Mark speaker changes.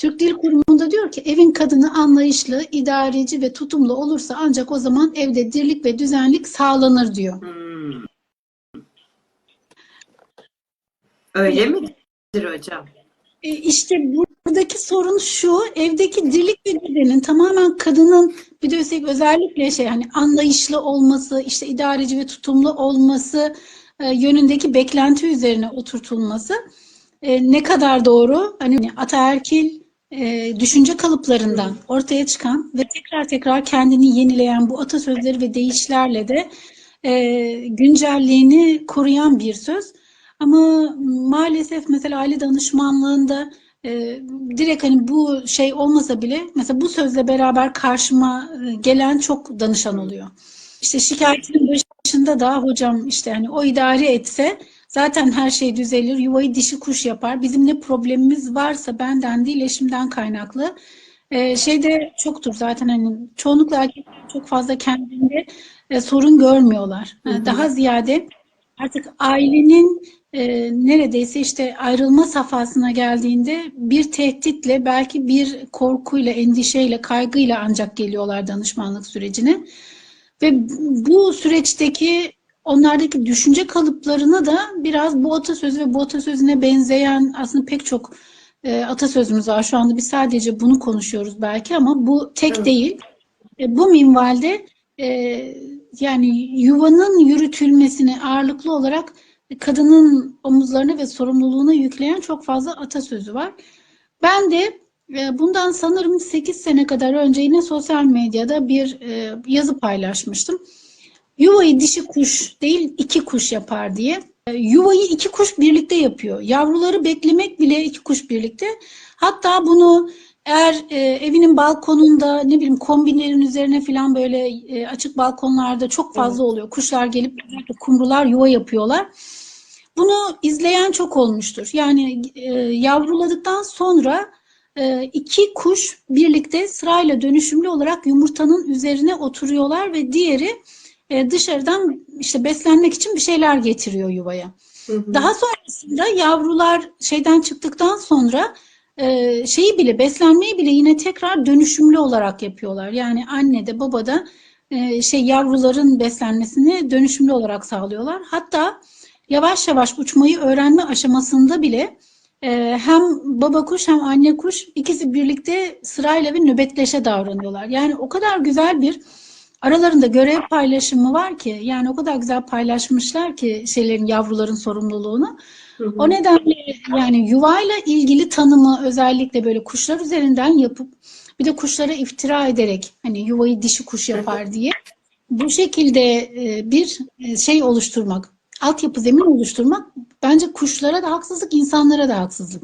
Speaker 1: Türk Dil Kurumu'nda diyor ki evin kadını anlayışlı, idareci ve tutumlu olursa ancak o zaman evde dirlik ve düzenlik sağlanır diyor.
Speaker 2: Hmm. Öyle midir hocam?
Speaker 1: E, işte buradaki sorun şu, evdeki dirlik ve düzenin tamamen kadının bir de üstelik özellikle şey hani anlayışlı olması, işte idareci ve tutumlu olması e, yönündeki beklenti üzerine oturtulması e, ne kadar doğru? Hani ataerkil e, düşünce kalıplarından ortaya çıkan ve tekrar tekrar kendini yenileyen bu atasözleri ve deyişlerle de e, güncelliğini koruyan bir söz. Ama maalesef mesela aile danışmanlığında e, direkt hani bu şey olmasa bile mesela bu sözle beraber karşıma e, gelen çok danışan oluyor. İşte şikayetinin başında da hocam işte hani o idare etse zaten her şey düzelir, yuvayı dişi kuş yapar. Bizim ne problemimiz varsa benden değil eşimden kaynaklı. E, şeyde çoktur zaten hani çoğunlukla erkekler çok fazla kendinde e, sorun görmüyorlar.
Speaker 2: Hı hı.
Speaker 1: Daha ziyade artık ailenin e, neredeyse işte ayrılma safhasına geldiğinde bir tehditle belki bir korkuyla, endişeyle, kaygıyla ancak geliyorlar danışmanlık sürecine. Ve bu süreçteki onlardaki düşünce kalıplarına da biraz bu atasözü ve bu atasözüne benzeyen aslında pek çok e, atasözümüz var. Şu anda biz sadece bunu konuşuyoruz belki ama bu tek
Speaker 2: Evet.
Speaker 1: değil. E, bu minvalde e, yani yuvanın yürütülmesini ağırlıklı olarak kadının omuzlarına ve sorumluluğuna yükleyen çok fazla atasözü var. Ben de e, bundan sanırım 8 sene kadar önce yine sosyal medyada bir e, yazı paylaşmıştım. Yuvayı dişi kuş değil iki kuş yapar diye. E, Yuvayı iki kuş birlikte yapıyor. Yavruları beklemek bile iki kuş birlikte. Hatta bunu eğer e, evinin balkonunda ne bileyim kombinlerin üzerine falan böyle e, açık balkonlarda çok fazla oluyor. Kuşlar gelip kumrular yuva yapıyorlar. Bunu izleyen çok olmuştur. Yani e, yavruladıktan sonra e, iki kuş birlikte sırayla dönüşümlü olarak yumurtanın üzerine oturuyorlar ve diğeri e, dışarıdan işte beslenmek için bir şeyler getiriyor yuvaya.
Speaker 2: Hı hı.
Speaker 1: Daha sonrasında yavrular şeyden çıktıktan sonra e, şeyi bile beslenmeyi bile yine tekrar dönüşümlü olarak yapıyorlar. Yani anne de baba da e, şey yavruların beslenmesini dönüşümlü olarak sağlıyorlar. Hatta yavaş yavaş uçmayı öğrenme aşamasında bile e, hem baba kuş hem anne kuş ikisi birlikte sırayla ve nöbetleşe davranıyorlar. Yani o kadar güzel bir aralarında görev paylaşımı var ki yani o kadar güzel paylaşmışlar ki şeylerin yavruların sorumluluğunu.
Speaker 2: Hı hı.
Speaker 1: O nedenle yani yuvayla ilgili tanımı özellikle böyle kuşlar üzerinden yapıp bir de kuşlara iftira ederek hani yuvayı dişi kuş yapar diye bu şekilde e, bir e, şey oluşturmak, altyapı zemin oluşturmak bence kuşlara da haksızlık, insanlara da haksızlık.